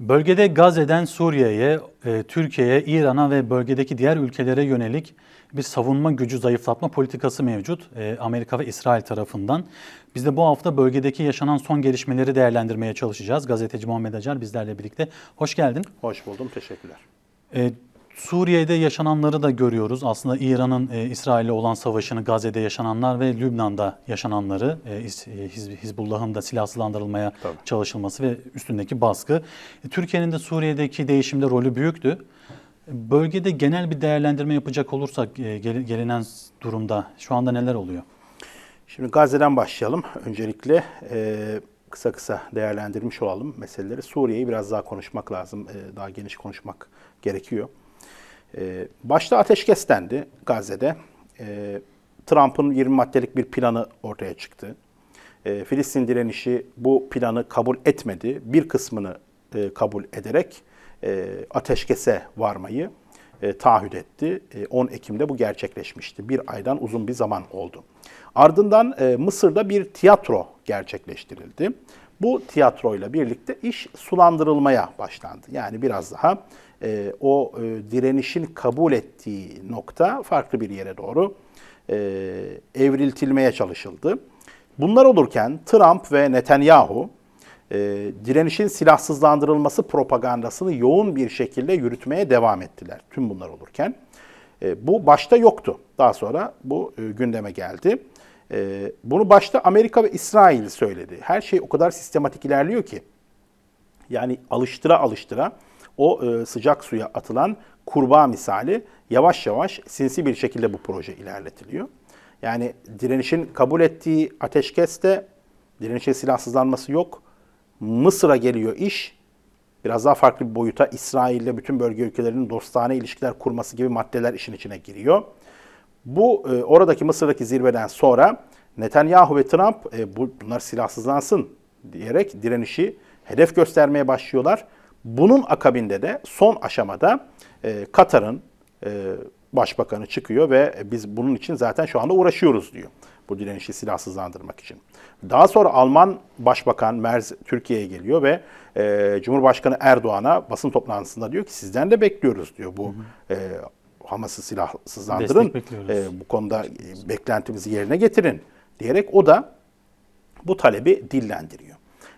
Bölgede Gazze'den Suriye'ye, e, Türkiye'ye, İran'a ve bölgedeki diğer ülkelere yönelik bir savunma gücü zayıflatma politikası mevcut e, Amerika ve İsrail tarafından. Biz de bu hafta bölgedeki yaşanan son gelişmeleri değerlendirmeye çalışacağız. Gazeteci Muhammed Acar bizlerle birlikte. Hoş geldin. Hoş buldum, teşekkürler. Suriye'de yaşananları da görüyoruz. Aslında İran'ın e, İsrail'le olan savaşını, Gazze'de yaşananlar ve Lübnan'da yaşananları, e, e, Hiz- Hizbullah'ın da silahsızlandırılmaya Tabii. çalışılması ve üstündeki baskı. E, Türkiye'nin de Suriye'deki değişimde rolü büyüktü. Bölgede genel bir değerlendirme yapacak olursak e, gel- gelinen durumda şu anda neler oluyor? Şimdi Gazze'den başlayalım. Öncelikle e, kısa kısa değerlendirmiş olalım meseleleri. Suriye'yi biraz daha konuşmak lazım, e, daha geniş konuşmak gerekiyor. E, başta ateşkes dendi Gazze'de. E, Trump'ın 20 maddelik bir planı ortaya çıktı. E, Filistin direnişi bu planı kabul etmedi. Bir kısmını e, kabul ederek e, ateşkese varmayı e, taahhüt etti. E, 10 Ekim'de bu gerçekleşmişti. Bir aydan uzun bir zaman oldu. Ardından e, Mısır'da bir tiyatro gerçekleştirildi. Bu tiyatroyla birlikte iş sulandırılmaya başlandı. Yani biraz daha e, o e, direnişin kabul ettiği nokta farklı bir yere doğru e, evriltilmeye çalışıldı. Bunlar olurken Trump ve Netanyahu e, direnişin silahsızlandırılması propagandasını yoğun bir şekilde yürütmeye devam ettiler. Tüm bunlar olurken. E, bu başta yoktu. Daha sonra bu e, gündeme geldi. E, bunu başta Amerika ve İsrail söyledi. Her şey o kadar sistematik ilerliyor ki. Yani alıştıra alıştıra o e, sıcak suya atılan kurbağa misali yavaş yavaş sinsi bir şekilde bu proje ilerletiliyor. Yani direnişin kabul ettiği ateşkeste direnişin silahsızlanması yok. Mısır'a geliyor iş. Biraz daha farklı bir boyuta İsrail'le bütün bölge ülkelerinin dostane ilişkiler kurması gibi maddeler işin içine giriyor. Bu e, oradaki Mısır'daki zirveden sonra Netanyahu ve Trump e, bu, bunlar silahsızlansın diyerek direnişi hedef göstermeye başlıyorlar. Bunun akabinde de son aşamada e, Katar'ın e, başbakanı çıkıyor ve biz bunun için zaten şu anda uğraşıyoruz diyor. Bu direnişi silahsızlandırmak için. Daha sonra Alman Başbakan Merz Türkiye'ye geliyor ve e, Cumhurbaşkanı Erdoğan'a basın toplantısında diyor ki sizden de bekliyoruz diyor bu e, Hamas'ı silahsızlandırın. E, bu konuda e, beklentimizi yerine getirin diyerek o da bu talebi dillendiriyor.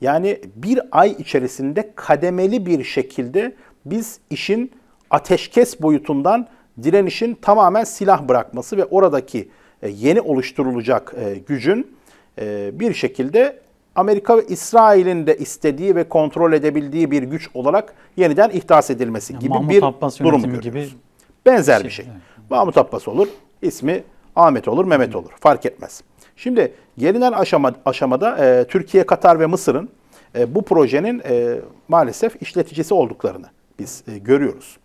Yani bir ay içerisinde kademeli bir şekilde biz işin ateşkes boyutundan direnişin tamamen silah bırakması ve oradaki e, yeni oluşturulacak e, gücün e, bir şekilde Amerika ve İsrail'in de istediği ve kontrol edebildiği bir güç olarak yeniden ihdas edilmesi Yani gibi Mahmut bir Abbas durum görüyoruz. gibi Benzer şey, bir şey. evet. Mahmut Abbas olur, ismi Ahmet olur, Mehmet olur. Fark etmez. Şimdi gelinen aşama, aşamada e, Türkiye, Katar ve Mısır'ın e, bu projenin e, maalesef işleticisi olduklarını biz e, görüyoruz.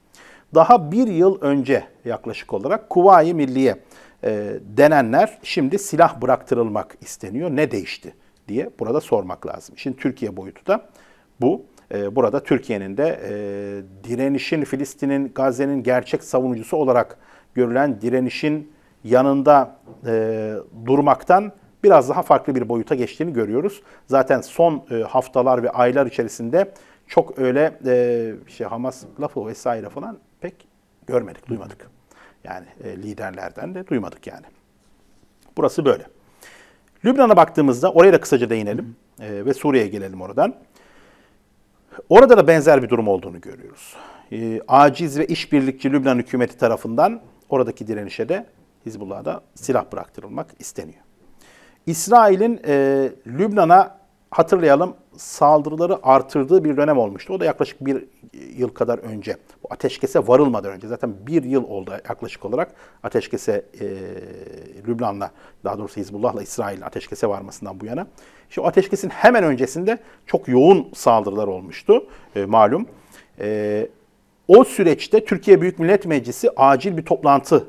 Daha bir yıl önce yaklaşık olarak Kuvayi Milliye e, denenler şimdi silah bıraktırılmak isteniyor. Ne değişti diye burada sormak lazım. Şimdi Türkiye boyutu da bu. E, burada Türkiye'nin de e, direnişin, Filistin'in, Gazze'nin gerçek savunucusu olarak görülen direnişin yanında e, durmaktan biraz daha farklı bir boyuta geçtiğini görüyoruz. Zaten son e, haftalar ve aylar içerisinde çok öyle e, işte Hamas lafı vesaire falan pek görmedik, duymadık. Yani e, liderlerden de duymadık yani. Burası böyle. Lübnan'a baktığımızda oraya da kısaca değinelim e, ve Suriye'ye gelelim oradan. Orada da benzer bir durum olduğunu görüyoruz. E, aciz ve işbirlikçi Lübnan hükümeti tarafından oradaki direnişe de Hizbullah'a da silah bıraktırılmak isteniyor. İsrail'in e, Lübnan'a hatırlayalım saldırıları artırdığı bir dönem olmuştu. O da yaklaşık bir yıl kadar önce. Bu ateşkese varılmadan önce. Zaten bir yıl oldu yaklaşık olarak ateşkese e, Lübnan'la daha doğrusu Hizbullah'la İsrail'in ateşkese varmasından bu yana. İşte o ateşkesin hemen öncesinde çok yoğun saldırılar olmuştu e, malum. E, o süreçte Türkiye Büyük Millet Meclisi acil bir toplantı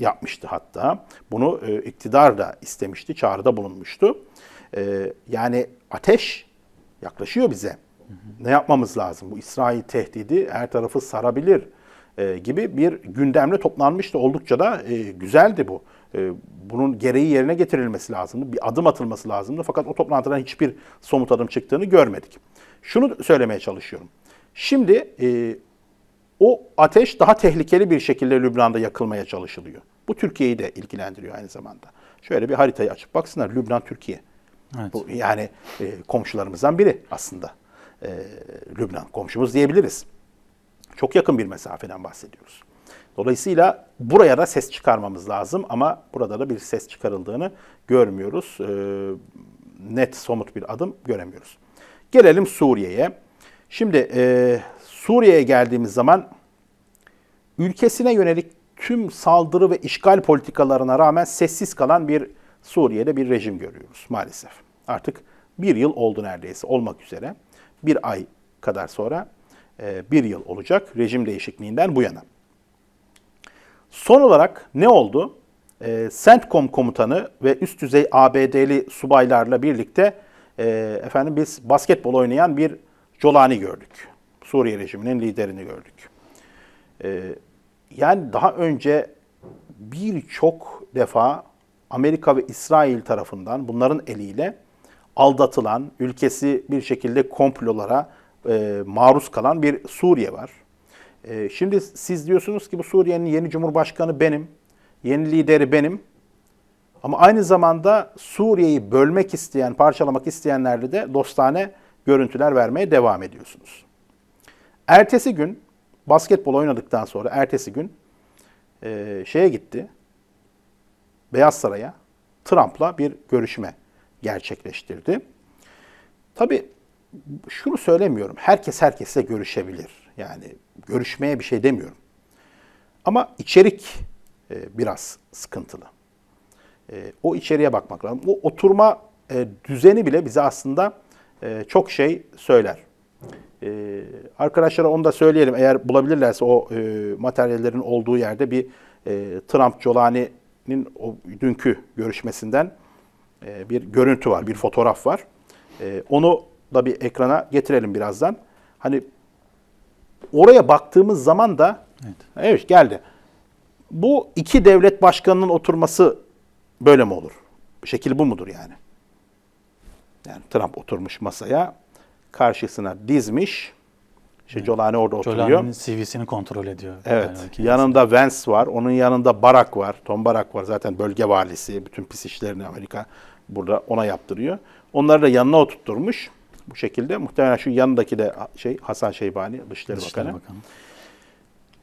yapmıştı hatta. Bunu e, iktidar da istemişti, çağrıda bulunmuştu. E, yani ateş yaklaşıyor bize. Ne yapmamız lazım? Bu İsrail tehdidi her tarafı sarabilir e, gibi bir gündemle toplanmıştı. Oldukça da e, güzeldi bu. E, bunun gereği yerine getirilmesi lazımdı. Bir adım atılması lazımdı. Fakat o toplantıdan hiçbir somut adım çıktığını görmedik. Şunu söylemeye çalışıyorum. Şimdi e, o ateş daha tehlikeli bir şekilde Lübnan'da yakılmaya çalışılıyor. Bu Türkiye'yi de ilgilendiriyor aynı zamanda. Şöyle bir haritayı açıp baksınlar Lübnan Türkiye. Evet. Bu yani e, komşularımızdan biri aslında. E, Lübnan komşumuz diyebiliriz. Çok yakın bir mesafeden bahsediyoruz. Dolayısıyla buraya da ses çıkarmamız lazım ama burada da bir ses çıkarıldığını görmüyoruz. E, net, somut bir adım göremiyoruz. Gelelim Suriye'ye. Şimdi e, Suriye'ye geldiğimiz zaman ülkesine yönelik tüm saldırı ve işgal politikalarına rağmen sessiz kalan bir Suriye'de bir rejim görüyoruz maalesef. Artık bir yıl oldu neredeyse olmak üzere. Bir ay kadar sonra e, bir yıl olacak rejim değişikliğinden bu yana. Son olarak ne oldu? E, CENTCOM komutanı ve üst düzey ABD'li subaylarla birlikte e, efendim biz basketbol oynayan bir Colani gördük. Suriye rejiminin liderini gördük. E, yani daha önce birçok defa Amerika ve İsrail tarafından bunların eliyle aldatılan, ülkesi bir şekilde komplolara e, maruz kalan bir Suriye var. E, şimdi siz diyorsunuz ki bu Suriye'nin yeni cumhurbaşkanı benim, yeni lideri benim. Ama aynı zamanda Suriye'yi bölmek isteyen, parçalamak isteyenlerle de dostane görüntüler vermeye devam ediyorsunuz. Ertesi gün basketbol oynadıktan sonra ertesi gün e, şeye gitti. Beyaz Saray'a Trump'la bir görüşme gerçekleştirdi. Tabii şunu söylemiyorum. Herkes herkesle görüşebilir. Yani görüşmeye bir şey demiyorum. Ama içerik e, biraz sıkıntılı. E, o içeriye bakmak lazım. O oturma e, düzeni bile bize aslında e, çok şey söyler. E, arkadaşlara onu da söyleyelim. Eğer bulabilirlerse o e, materyallerin olduğu yerde bir e, Trump Jolani'nin o dünkü görüşmesinden e, bir görüntü var, bir fotoğraf var. E, onu da bir ekrana getirelim birazdan. Hani oraya baktığımız zaman da Evet. evet geldi. Bu iki devlet başkanının oturması böyle mi olur? Şekil bu mudur yani? Yani Trump oturmuş masaya, karşısına dizmiş. İşte Jolani orada oturuyor. Jolani'nin CV'sini kontrol ediyor. Evet. Yani yanında Vance var. Onun yanında Barak var. Tom Barak var. Zaten bölge valisi. Bütün pis işlerini Amerika burada ona yaptırıyor. Onları da yanına oturtturmuş. Bu şekilde. Muhtemelen şu yanındaki de şey Hasan Şeybani Dışişleri Dışişleri Bakanı. Bakanı.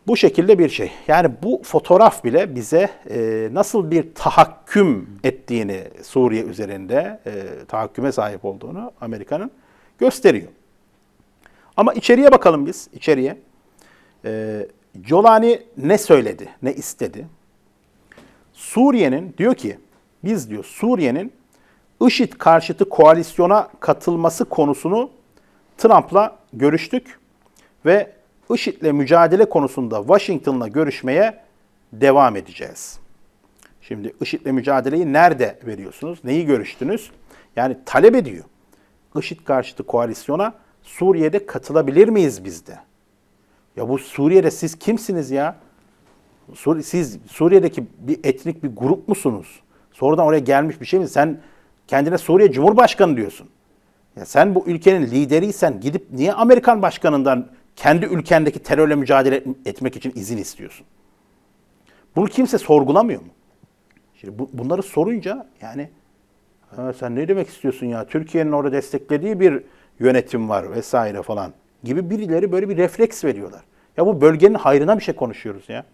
Bu şekilde bir şey. Yani bu fotoğraf bile bize e, nasıl bir tahakküm ettiğini Suriye üzerinde e, tahakküme sahip olduğunu Amerika'nın gösteriyor. Ama içeriye bakalım biz, içeriye. E, Jolani ne söyledi, ne istedi? Suriye'nin diyor ki, biz diyor Suriye'nin IŞİD karşıtı koalisyona katılması konusunu Trump'la görüştük ve IŞİD'le mücadele konusunda Washington'la görüşmeye devam edeceğiz. Şimdi IŞİD'le mücadeleyi nerede veriyorsunuz? Neyi görüştünüz? Yani talep ediyor. IŞİD karşıtı koalisyona Suriye'de katılabilir miyiz biz de? Ya bu Suriye'de siz kimsiniz ya? Sur- Siz Suriye'deki bir etnik bir grup musunuz? Sonradan oraya gelmiş bir şey mi? Sen kendine Suriye Cumhurbaşkanı diyorsun. Ya sen bu ülkenin lideriysen gidip niye Amerikan başkanından kendi ülkendeki terörle mücadele et- etmek için izin istiyorsun? Bunu kimse sorgulamıyor mu? Şimdi bu- bunları sorunca yani "Ha, sen ne demek istiyorsun ya? Türkiye'nin orada desteklediği bir yönetim var vesaire falan gibi birileri böyle bir refleks veriyorlar. Ya bu bölgenin hayrına bir şey konuşuyoruz ya.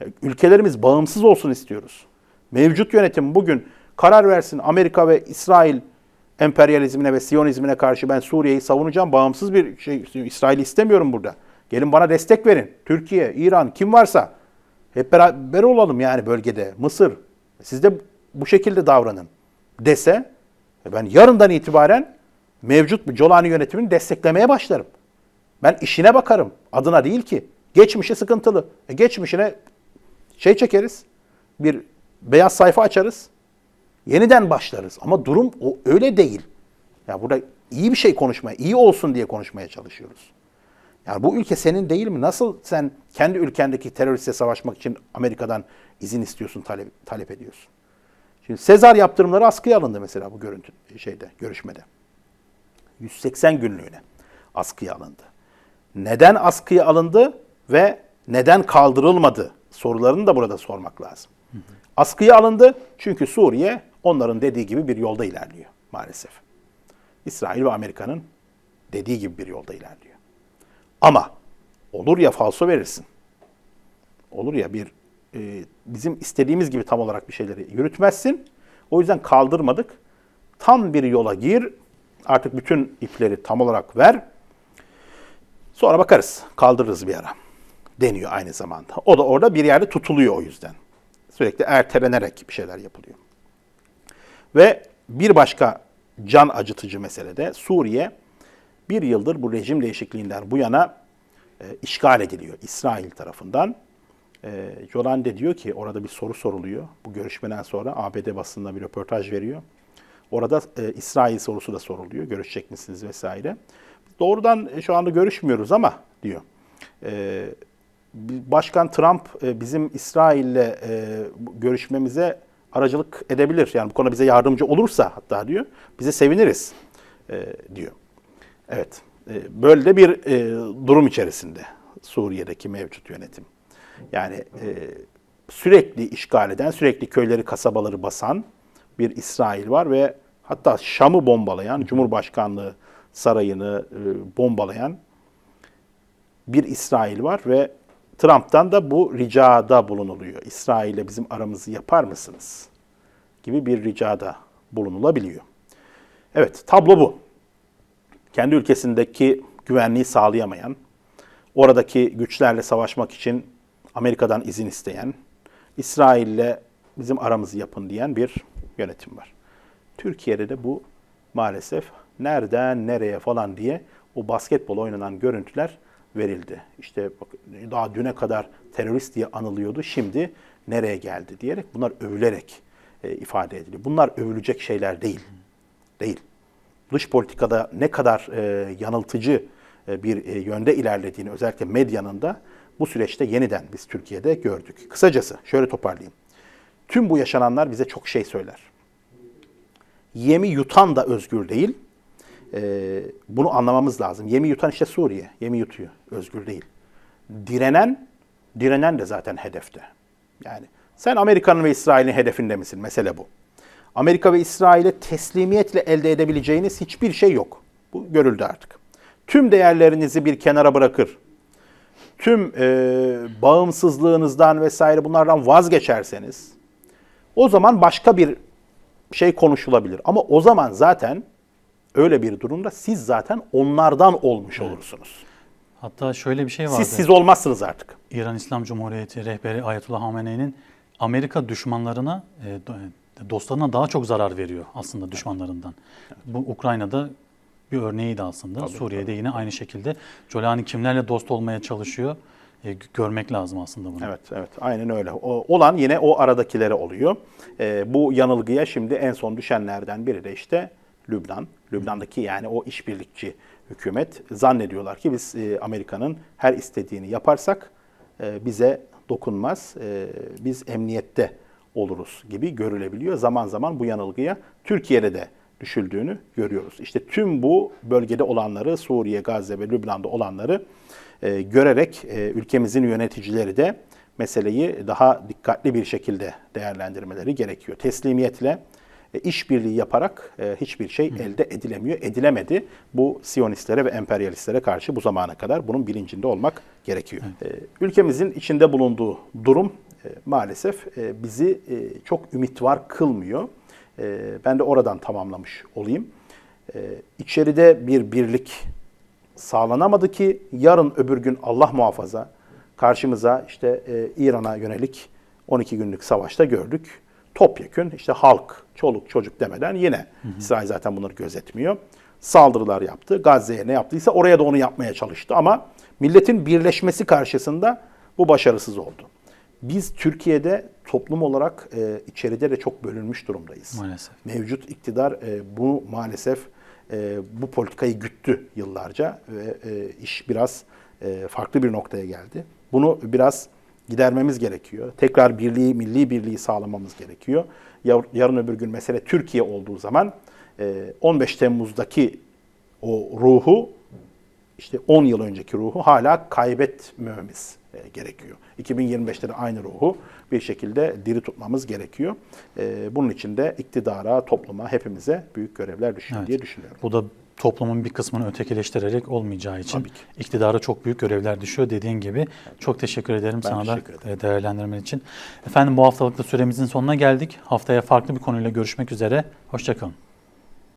Ya Ülkelerimiz bağımsız olsun istiyoruz. Mevcut yönetim bugün karar versin Amerika ve İsrail emperyalizmine ve Siyonizmine karşı ben Suriye'yi savunacağım. Bağımsız bir şey İsrail'i istemiyorum burada. Gelin bana destek verin. Türkiye, İran kim varsa hep beraber olalım yani bölgede. Mısır. Siz de bu şekilde davranın dese ben yarından itibaren mevcut bir Colani yönetimini desteklemeye başlarım. Ben işine bakarım. Adına değil ki. Geçmişi sıkıntılı. E geçmişine şey çekeriz. Bir beyaz sayfa açarız. Yeniden başlarız. Ama durum o öyle değil. Ya burada iyi bir şey konuşmaya, iyi olsun diye konuşmaya çalışıyoruz. Yani bu ülke senin değil mi? Nasıl sen kendi ülkendeki teröristle savaşmak için Amerika'dan izin istiyorsun, talep, talep ediyorsun? Şimdi Sezar yaptırımları askıya alındı mesela bu görüntü şeyde, görüşmede. 180 günlüğüne askıya alındı. neden askıya alındı ve neden kaldırılmadı sorularını da burada sormak lazım. Askıya alındı çünkü Suriye onların dediği gibi bir yolda ilerliyor maalesef. İsrail ve Amerika'nın dediği gibi bir yolda ilerliyor. Ama olur ya falso verirsin. Olur ya bir e, bizim istediğimiz gibi tam olarak bir şeyleri yürütmezsin. O yüzden kaldırmadık. Tam bir yola gir. Artık bütün ipleri tam olarak ver. Sonra bakarız. Kaldırırız bir ara. Deniyor aynı zamanda. O da orada bir yerde tutuluyor o yüzden. Sürekli ertelenerek bir şeyler yapılıyor. Ve bir başka can acıtıcı mesele de Suriye bir yıldır bu rejim değişikliğinden bu yana e, işgal ediliyor İsrail tarafından. E, Yolande diyor ki orada bir soru soruluyor. Bu görüşmeden sonra ABD basınına bir röportaj veriyor. Orada e, İsrail sorusu da soruluyor. Görüşecek misiniz vesaire. Doğrudan e, şu anda görüşmüyoruz ama diyor. E, Başkan Trump e, bizim İsrail'le e, görüşmemize aracılık edebilir. Yani bu konuda bize yardımcı olursa hatta diyor. Bize seviniriz e, diyor. Evet. e, Böyle bir e, durum içerisinde Suriye'deki mevcut yönetim. Yani e, sürekli işgal eden, sürekli köyleri, kasabaları basan bir İsrail var ve hatta Şam'ı bombalayan, Cumhurbaşkanlığı sarayını e, bombalayan bir İsrail var ve Trump'tan da bu ricada bulunuluyor. İsrail'le bizim aramızı yapar mısınız? gibi bir ricada bulunulabiliyor. Evet, tablo bu. Kendi ülkesindeki güvenliği sağlayamayan, oradaki güçlerle savaşmak için Amerika'dan izin isteyen, İsrail'le bizim aramızı yapın diyen bir yönetim var. Türkiye'de de bu maalesef nereden nereye falan diye o basketbol oynanan görüntüler verildi. İşte daha düne kadar terörist diye anılıyordu. Şimdi nereye geldi diyerek bunlar övülerek e, ifade ediliyor. Bunlar övülecek şeyler değil. Değil. Dış politikada ne kadar e, yanıltıcı e, bir e, yönde ilerlediğini özellikle medyanın da bu süreçte yeniden biz Türkiye'de gördük. Kısacası şöyle toparlayayım. Tüm bu yaşananlar bize çok şey söyler. Yemi yutan da özgür değil. Ee, bunu anlamamız lazım. Yemi yutan işte Suriye. Yemi yutuyor. Özgür değil. Direnen, direnen de zaten hedefte. Yani sen Amerika'nın ve İsrail'in hedefinde misin? Mesele bu. Amerika ve İsrail'e teslimiyetle elde edebileceğiniz hiçbir şey yok. Bu görüldü artık. Tüm değerlerinizi bir kenara bırakır. Tüm e, bağımsızlığınızdan vesaire bunlardan vazgeçerseniz o zaman başka bir şey konuşulabilir. Ama o zaman zaten öyle bir durumda siz zaten onlardan olmuş olursunuz. Hatta şöyle bir şey vardı. Siz siz olmazsınız artık. İran İslam Cumhuriyeti rehberi Ayetullah Hamene'nin Amerika düşmanlarına, e, do- dostlarına daha çok zarar veriyor aslında düşmanlarından. Bu Ukrayna'da bir örneğiydi aslında. Suriye'de yine aynı şekilde. Jolani kimlerle dost olmaya çalışıyor? E, görmek lazım aslında bunu. Evet, evet. Aynen öyle. O, olan yine o aradakilere oluyor. Ee, bu yanılgıya şimdi en son düşenlerden biri de işte Lübnan. Lübnan'daki yani o işbirlikçi hükümet zannediyorlar ki biz e, Amerika'nın her istediğini yaparsak e, bize dokunmaz. E, biz emniyette oluruz gibi görülebiliyor. Zaman zaman bu yanılgıya Türkiye'de de düşüldüğünü görüyoruz. İşte tüm bu bölgede olanları, Suriye, Gazze ve Lübnan'da olanları e, görerek e, ülkemizin yöneticileri de meseleyi daha dikkatli bir şekilde değerlendirmeleri gerekiyor. Teslimiyetle e, işbirliği yaparak e, hiçbir şey elde edilemiyor, edilemedi. Bu Siyonistlere ve emperyalistlere karşı bu zamana kadar bunun bilincinde olmak gerekiyor. E, ülkemizin içinde bulunduğu durum e, maalesef e, bizi e, çok ümit var kılmıyor. E, ben de oradan tamamlamış olayım. E, içeride bir birlik sağlanamadı ki yarın öbür gün Allah muhafaza karşımıza işte e, İran'a yönelik 12 günlük savaşta gördük. Topyekün işte halk, çoluk çocuk demeden yine İsrail zaten bunları gözetmiyor. Saldırılar yaptı. Gazze'ye ne yaptıysa oraya da onu yapmaya çalıştı ama milletin birleşmesi karşısında bu başarısız oldu. Biz Türkiye'de toplum olarak e, içeride de çok bölünmüş durumdayız. Maalesef. Mevcut iktidar e, bu maalesef e, bu politikayı güttü yıllarca ve e, iş biraz e, farklı bir noktaya geldi. Bunu biraz gidermemiz gerekiyor. Tekrar birliği, milli birliği sağlamamız gerekiyor. Yar- Yarın öbür gün mesele Türkiye olduğu zaman e, 15 Temmuz'daki o ruhu işte 10 yıl önceki ruhu hala kaybetmememiz e, gerekiyor. 2025'te de aynı ruhu bir şekilde diri tutmamız gerekiyor. E, bunun için de iktidara, topluma, hepimize büyük görevler düşüyor Evet. diye düşünüyorum. Bu da toplumun bir kısmını ötekileştirerek olmayacağı için iktidara çok büyük görevler düşüyor dediğin gibi. Çok teşekkür ederim Ben sana da teşekkür ederim. e, değerlendirmen için. Efendim bu haftalıkta süremizin sonuna geldik. Haftaya farklı bir konuyla görüşmek üzere. Hoşçakalın.